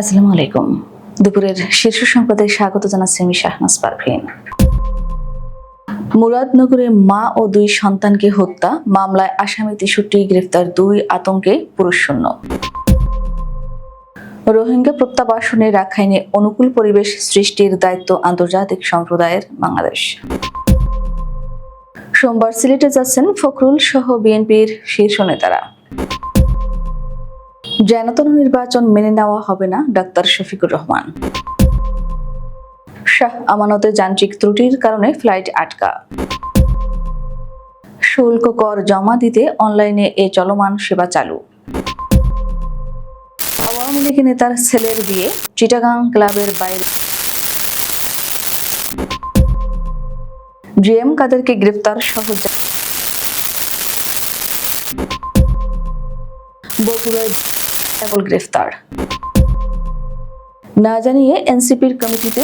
আসসালামু আলাইকুম। দুপুরের শীর্ষ সংবাদে স্বাগত জানাচ্ছি আমি শাহনাজ পারভিন। মুরাদনগরে মা ও দুই সন্তানকে হত্যা, মামলায় আসামি তেষট্টি, গ্রেফতার দুই আতঙ্কে পুরুষ শূন্য। রোহিঙ্গা প্রত্যাবাসনে রাখাইনে অনুকূল পরিবেশ সৃষ্টির দায়িত্ব আন্তর্জাতিক সম্প্রদায়ের বাংলাদেশ। সোমবার সিলেটে যাচ্ছেন ফখরুল সহ বিএনপির শীর্ষ নেতারা। জনতন নির্বাচন মেনে নেওয়া হবে না ডাক্তার শফিকুর রহমান। শাহ আমানতের যান্ত্রিক ত্রুটির কারণে ফ্লাইট আটকা। শুল্ক কর জমা দিতে অনলাইনে এ চলমান সেবা চালু। আওয়ামী লীগ নেতার ছেলের বিয়ে, চিটাগাং ক্লাবের বাইরে। জিএম কাদেরকে গ্রেফতার সহ বগুড়ায় কেবল গ্রেফতার। না জানিয়ে এনসিপির কমিটিতে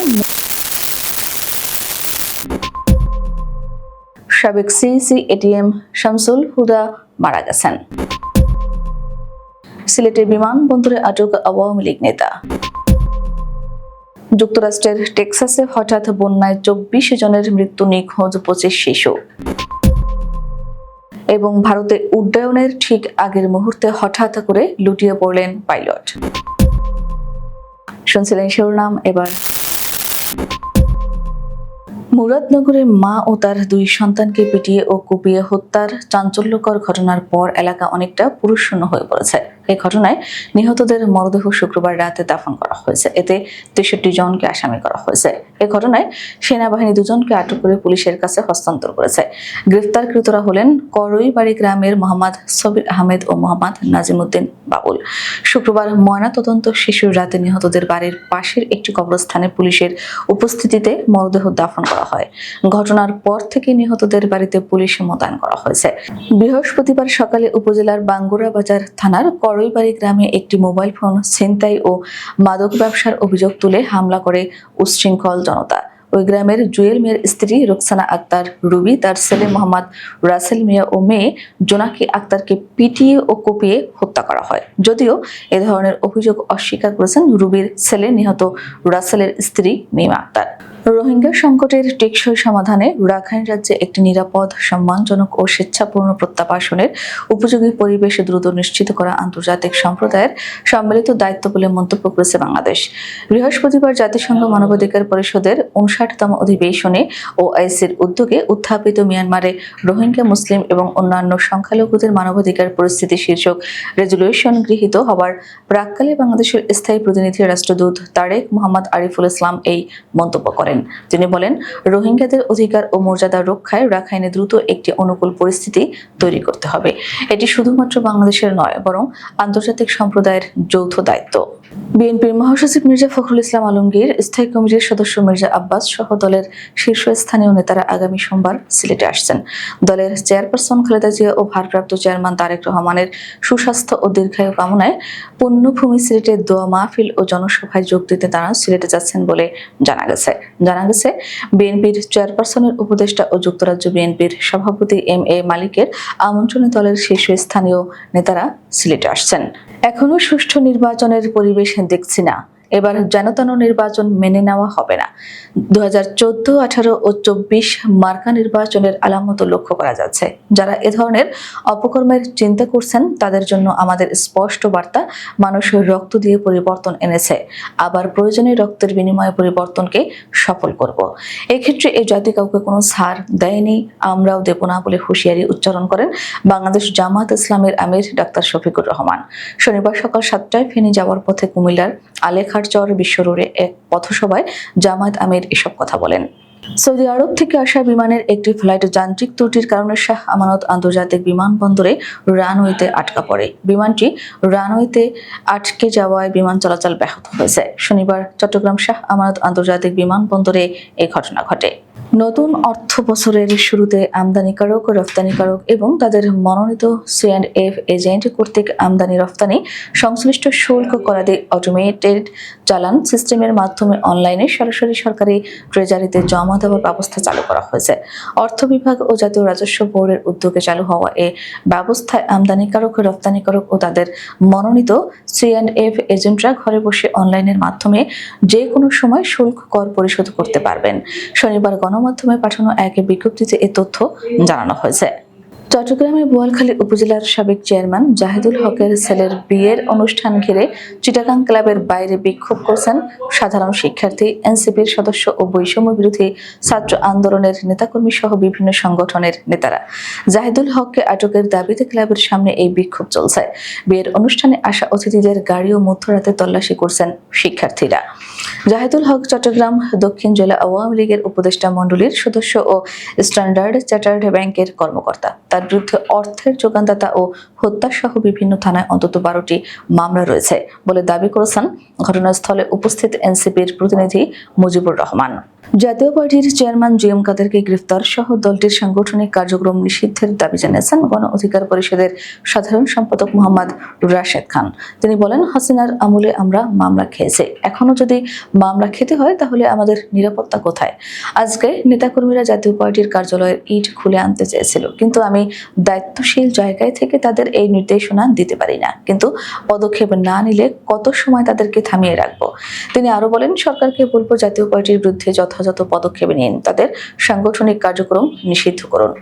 সাবেক সিইসি এটিএম শামসুল হুদা মারা গেছেন। সিলেটের বিমানবন্দরে আটক আওয়ামী লীগ নেতা। যুক্তরাষ্ট্রের টেক্সাসে হঠাৎ বন্যায় চব্বিশ জনের মৃত্যু নিখোঁজ পঁচিশ শিশু। এবং ভারতে উড্ডয়নের ঠিক আগের মুহূর্তে হঠাৎ করে লুটিয়ে পড়লেন পাইলট। শুনছিলেন শিরোনাম, এবার মুরাদনগরে মা ও তার দুই সন্তানকে পিটিয়ে ও কুপিয়ে হত্যার চাঞ্চল্যকর ঘটনার পর এলাকা অনেকটা পুরুষশূন্য হয়ে পড়েছে। এই ঘটনায় নিহতদের মরদেহ শুক্রবার রাতে দাফন করা হয়েছে। এতে তেষট্টি জনকে আসামি করা হয়েছে। এই ঘটনায় সেনাবাহিনী দুজনকে আটক করে পুলিশের কাছে হস্তান্তর করেছে। গ্রেফতারকৃতরা হলেন করইবাড়ি গ্রামের মোহাম্মদ সবির আহমেদ ও মোহাম্মদ নাজিমুদ্দিন বাবুল। শুক্রবার ময়নাতদন্ত শিশুর রাতে নিহতদের বাড়ির পাশের একটি কবরস্থানে পুলিশের উপস্থিতিতে মরদেহ দাফন করা হয়। ঘটনার পর থেকে নিহতদের বাড়িতে পুলিশ মোতায়েন করা হয়েছে। বৃহস্পতিবার সকালে উপজেলার বাঙ্গুরা বাজার থানার করইবাড়ি গ্রামে একটি মোবাইল ফোন ছিনতাই ও মাদক ব্যবসার অভিযোগ তুলে হামলা করে উচ্ছৃঙ্খল জনতা। ওই গ্রামের জুয়েল মেয়ের স্ত্রী রোকসানা আক্তার রুবি, তার ছেলে মোহাম্মদ রাসেল মিয়া ও মেয়ে জোনাকি আক্তারকে পিটিয়ে ও কুপিয়ে হত্যা করা হয়। যদিও এ ধরনের অভিযোগ অস্বীকার করেছেন রুবির ছেলে নিহত রাসেলের স্ত্রী মিমা আক্তার। রোহিঙ্গা সংকটের টেকসই সমাধানে রাখাইন রাজ্যে একটি নিরাপদ, সম্মানজনক ও স্বেচ্ছাপূর্ণ প্রত্যাবাসনের উপযোগী পরিবেশ দ্রুত নিশ্চিত করা আন্তর্জাতিক সম্প্রদায়ের সম্মিলিত দায়িত্ব বলে মন্তব্য করেছে বাংলাদেশ। বৃহস্পতিবার জাতিসংঘ মানবাধিকার পরিষদের উনষাটতম অধিবেশনে ও আইসির উদ্যোগে উত্থাপিত মিয়ানমারে রোহিঙ্গা, মুসলিম এবং অন্যান্য সংখ্যালঘুদের মানবাধিকার পরিস্থিতি শীর্ষক রেজুলেশন গৃহীত হবার প্রাককালে বাংলাদেশের স্থায়ী প্রতিনিধি রাষ্ট্রদূত তারেক মোহাম্মদ আরিফুল ইসলাম এই মন্তব্য করেন। তিনি বলেন, রোহিঙ্গাদের অধিকার ও মর্যাদা রক্ষায় রাখাইনে দ্রুত একটি অনুকূল পরিস্থিতি তৈরি করতে হবে। এটি শুধুমাত্র বাংলাদেশের নয়, বরং আন্তর্জাতিক সম্প্রদায়ের যৌথ দায়িত্ব। বিএনপির মহাসচিব মির্জা ফখরুল ইসলাম আলমগীর, স্থায়ী কমিটির সদস্য মির্জা আব্বাস সহ দলের শীর্ষস্থানীয় নেতারা আগামী সোমবার সিলেটে আসছেন। দলের চেয়ারপারসন খালেদা জিয়া ও ভারপ্রাপ্ত চেয়ারম্যান তারেক রহমানের সুস্বাস্থ্য ও দীর্ঘায়ু কামনায় পণ্যভূমি সিলেটে দোয়া মাহফিল ও জনসভায় যোগ দিতে তারা সিলেটে যাচ্ছেন বলে জানা গেছে। জানা গেছে, বিএনপির চেয়ারপারসনের উপদেষ্টা ও যুক্তরাজ্য বিএনপির সভাপতি এম এ মালিকের আমন্ত্রণে দলের শীর্ষস্থানীয় নেতারা সিলেটে আসছেন। এখনও সুষ্ঠু নির্বাচনের পরিবেশ দেখছি না। এবার জনতন নির্বাচন মেনে নেওয়া হবে না। দু হাজার চোদ্দ, আঠারো ও চব্বিশ মার্কা নির্বাচনের আলামত লক্ষ্য করা যাচ্ছে। যারা এ ধরনের অপকর্মের চিন্তা করছেন, তাদের জন্য আমাদের স্পষ্ট বার্তা মানুষের রক্ত দিয়ে পরিবর্তন এনেছে। আবার প্রয়োজনে রক্তের বিনিময়ে পরিবর্তনকে সফল করব। এক্ষেত্রে এই জাতি কাউকে কোনো ছাড় দেয়নি। আমরাও দেব না বলে হুঁশিয়ারি উচ্চারণ করেন বাংলাদেশ জামাত ইসলামের আমির ডাক্তার শফিকুর রহমান। শনিবার সকাল সাতটায় ফেনী যাওয়ার পথে কুমিল্লার আলেখারচর চর বিশ্বরোডে এক পথসভায় জামায়াত আমির এসব কথা বলেন। সৌদি আরব থেকে আসা বিমানের একটি ফ্লাইট যান্ত্রিক ত্রুটির কারণে শাহ আমানত আন্তর্জাতিক বিমানবন্দরে রানওয়েতে আটকা পড়ে। বিমানটি রানওয়েতে আটকে যাওয়ায় বিমান চলাচল ব্যাহত হয়েছে। শনিবার চট্টগ্রাম শাহ আমানত আন্তর্জাতিক বিমানবন্দরে এই ঘটনা ঘটে। নতুন অর্থ বছরের শুরুতে আমদানিকারক ও রপ্তানিকারক এবং তাদের মনোনীত সি অ্যান্ড এফ এজেন্ট কর্তৃক আমদানি রপ্তানি সংশ্লিষ্ট শুল্ক করাদি অটোমেটেড চালান সিস্টেমের মাধ্যমে অনলাইনে সরাসরি সরকারি ট্রেজারিতে জমা দেওয়ার ব্যবস্থা চালু করা হয়েছে। অর্থ বিভাগ ও জাতীয় রাজস্ব বোর্ডের উদ্যোগে চালু হওয়া এ ব্যবস্থায় আমদানিকারক, রপ্তানিকারক ও তাদের মনোনীত সি অ্যান্ড এফ এজেন্টরা ঘরে বসে অনলাইনের মাধ্যমে যে কোনো সময় শুল্ক কর পরিশোধ করতে পারবেন। শনিবার গণমাধ্যমে পাঠানো এক বিজ্ঞপ্তিতে এ তথ্য জানানো হয়েছে। চট্টগ্রামের বোয়ালখালী উপজেলার সাবেক চেয়ারম্যান জাহিদুল হকের ছেলের বিয়ের অনুষ্ঠান ঘিরে চিটাগাং ক্লাবের বাইরে বিক্ষোভ করছেন সাধারণ শিক্ষার্থী, এনসিপির সদস্য ও বৈষম্য বিরোধী ছাত্র আন্দোলনের নেতাকর্মী সহ বিভিন্ন সংগঠনের নেতারা। জাহিদুল হককে আটকের দাবিতে ক্লাবের সামনে এই বিক্ষোভ চলছে। বিয়ের অনুষ্ঠানে আসা অতিথিদের গাড়ি ও মধ্যরাতে তল্লাশি করছেন শিক্ষার্থীরা। জাহিদুল হক চট্টগ্রাম দক্ষিণ জেলা আওয়ামী লীগের উপদেষ্টা মণ্ডলীর সদস্য ও স্ট্যান্ডার্ড চার্টার্ড ব্যাংকের কর্মকর্তা। তার বিরুদ্ধে অর্থের যোগানদাতা ও হত্যাসহ বিভিন্ন থানায় অন্তত বারোটি মামলা রয়েছে বলে দাবি করেছেন ঘটনাস্থলে উপস্থিত এনসিপির প্রতিনিধি মুজিবুর রহমান। জাতীয় পার্টির চেয়ারম্যান জি এম কাদেরকে গ্রেফতার সহ দলটির সাংগঠনিক কার্যক্রম নিষিদ্ধের দাবি জানিয়েছেন গণ অধিকার পরিষদের সাধারণ সম্পাদক মোহাম্মদ রাশেদ খান। তিনি বলেন, হাসিনার আমলে আমরা মামলা খেয়েছি। এখনও যদি মামলা খেতে হয়, তাহলে আমাদের নিরাপত্তা কোথায়? আজকে নেতাকর্মীরা জাতীয় পার্টির কার্যালয়ের ইট খুলে আনতে চেয়েছিল, কিন্তু আমি দায়িত্বশীল জায়গায় থেকে তাদের এই নির্দেশনা দিতে পারি না। কিন্তু পদক্ষেপ না নিলে কত সময় তাদেরকে থামিয়ে রাখব? তিনি আরও বলেন, সরকারকে বলব, জাতীয় পার্টির বিরুদ্ধে যথাযথ পদক্ষেপ নিন। তাদের সাংগঠনিক কার্যক্রম নিষিদ্ধ করুন।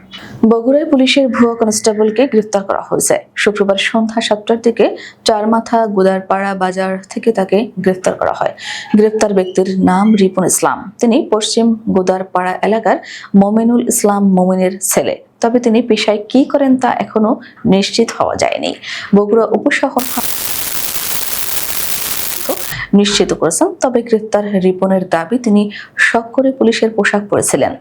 বগুড়ায় পুলিশের ভুয়া কনস্টেবলকে গ্রেফতার করা হয়েছে। শুক্রবার সন্ধ্যা সাতটার দিকে চারমাথা গুদারপাড়া বাজার থেকে তাকে গ্রেফতার করা হয়। গ্রেফতার ব্যক্তির নাম রিপন ইসলাম। তিনি পশ্চিম গোদারপাড়া এলাকার মমিনুল ইসলাম মমিনের ছেলে। তবে তিনি পেশায় কি করেন তা এখনও নিশ্চিত হওয়া যায়নি। বগুড়া উপশহর নিশ্চিত করেছেন, তবে গ্রেফতার রিপনের দাবি তিনি শখ করে পুলিশের পোশাক পরেছিলেন।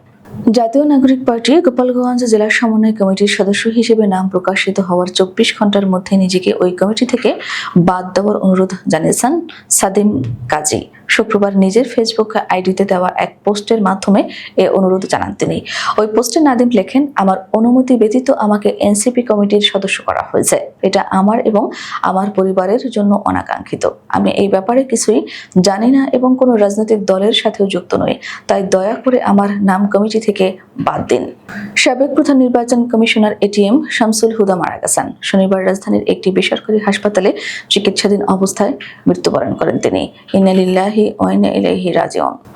জাতীয় নাগরিক পার্টি গোপালগঞ্জ জেলা সমন্বয় কমিটির সদস্য হিসেবে নাম প্রকাশিত হওয়ার চব্বিশ ঘণ্টার মধ্যে নিজেকে ওই কমিটি থেকে বাদ দেওয়ার অনুরোধ জানিয়েছেন সাদিম কাজী। শুক্রবার নিজের ফেসবুক আইডিতে দেওয়া এক পোস্টের মাধ্যমে এ অনুরোধ জানান তিনি। ওই পোস্টে নাদিম লেখেন, আমার অনুমতি ব্যতীত আমাকে এনসিপি কমিটির সদস্য করা হয়েছে। এটা আমার এবং আমার পরিবারের জন্য অনাকাঙ্ক্ষিত। আমি এই ব্যাপারে কিছুই জানি না এবং কোনো রাজনৈতিক দলের সাথেও যুক্ত নই। তাই দয়া করে আমার নাম কমিটি থেকে বাদ দিন। সাবেক প্রধান নির্বাচন কমিশনার এটিএম শামসুল হুদা মারা গেছেন। শনিবার রাজধানীর একটি বেসরকারি হাসপাতালে চিকিৎসাধীন অবস্থায় মৃত্যুবরণ করেন তিনি।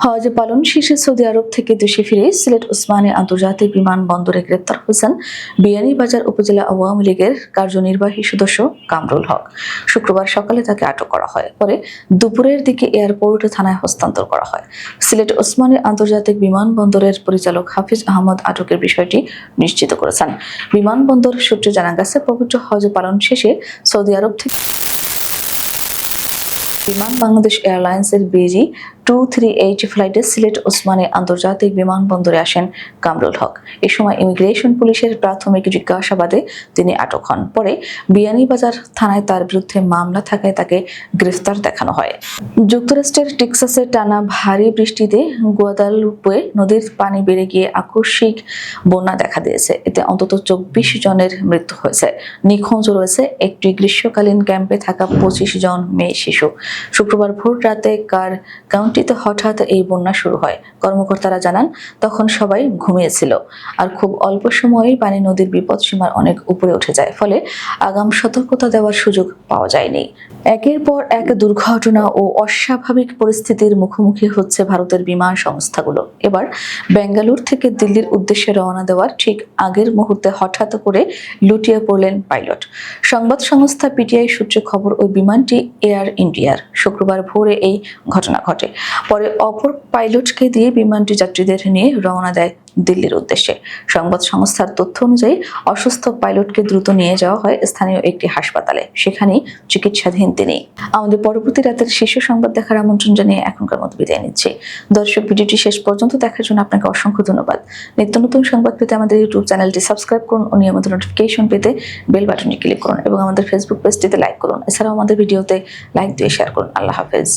হজ পালন শেষে সৌদি আরব থেকে দেশে ফিরে সিলেট আন্তর্জাতিক বিমানবন্দরে গ্রেপ্তার হয়েছেন বিয়ানীবাজার উপজেলা আওয়ামী লীগের কার্যনির্বাহী সদস্য কামরুল হক। শুক্রবার সকালে তাকে আটক করা হয়। পরে দুপুরের দিকে এয়ারপোর্ট থানায় হস্তান্তর করা হয়। সিলেট ওসমানী আন্তর্জাতিক বিমানবন্দরের পরিচালক হাফিজ আহমদ আটকের বিষয়টি নিশ্চিত করেছেন। বিমানবন্দর সূত্রে জানা গেছে, পবিত্র হজ পালন শেষে সৌদি আরব থেকে বিমান বাংলাদেশ এয়ারলাইন্সের বিজি টু থ্রি এইট ফ্লাইটে সিলেট ওসমানী আন্তর্জাতিক বিমানবন্দরে আসেন কামরুল হক। এ সময় ইমিগ্রেশন পুলিশের প্রাথমিক জিজ্ঞাসাবাদে তিনি আটক হন। পরে বিয়ানীবাজার থানায় তার বিরুদ্ধে মামলা থাকায় তাকে গ্রেফতার দেখানো হয়। যুক্তরাষ্ট্রের টেক্সাসে টানা ভারী বৃষ্টিতে গুয়াদালুপে নদীর পানি বেড়ে গিয়ে আকস্মিক বন্যা দেখা দিয়েছে। এতে অন্তত চব্বিশ জনের মৃত্যু হয়েছে। নিখোঁজ রয়েছে একটি গ্রীষ্মকালীন ক্যাম্পে থাকা পঁচিশ জন মেয়ে শিশু। শুক্রবার ভোর রাতে কার কাউন্টিতে হঠাৎ এই বন্যা শুরু হয়। কর্মকর্তারা জানান, তখন সবাই ঘুমিয়েছিল আর খুব অল্প সময়েই পানি নদীর বিপদ সীমার অনেক উপরে উঠে যায়। ফলে আগাম সতর্কতা দেওয়ার সুযোগ পাওয়া যায়নি। একের পর এক দুর্ঘটনা ও অস্বাভাবিক পরিস্থিতির মুখোমুখি হচ্ছে ভারতের বিমান সংস্থাগুলো। এবার বেঙ্গালুর থেকে দিল্লির উদ্দেশ্যে রওনা দেওয়ার ঠিক আগের মুহূর্তে হঠাৎ করে লুটিয়ে পড়লেন পাইলট। সংবাদ সংস্থা পিটিআই সূত্রে খবর, ওই বিমানটি এয়ার ইন্ডিয়ার। শুক্রবার ভোরে এই ঘটনা ঘটে। পরে অপর পাইলটকে দিয়ে বিমানটি যাত্রীদের নিয়ে রওনা দেয় দিল্লির উদ্দেশ্যে। সংবাদ সংস্থার তথ্য অনুযায়ী, অসুস্থ পাইলটকে দ্রুত নিয়ে যাওয়া হয় স্থানীয় একটি হাসপাতালে। সেখানেই চিকিৎসাধীন তিনি। আমাদের পরবর্তী রাতের শীর্ষ সংবাদ দেখার আমন্ত্রণ জানিয়ে এখনকার মতো বিদায় নিচ্ছি। দর্শক, ভিডিওটি শেষ পর্যন্ত দেখার জন্য আপনাকে অসংখ্য ধন্যবাদ। নিত্য নতুন সংবাদ পেতে আমাদের ইউটিউব চ্যানেলটি সাবস্ক্রাইব করুন ও নিয়মিত নোটিফিকেশন পেতে বেল বাটনটি ক্লিক করুন এবং আমাদের ফেসবুক পেজটিতে লাইক করুন। এছাড়াও আমাদের ভিডিওতে লাইক দিয়ে শেয়ার করুন। আল্লাহ হাফেজ।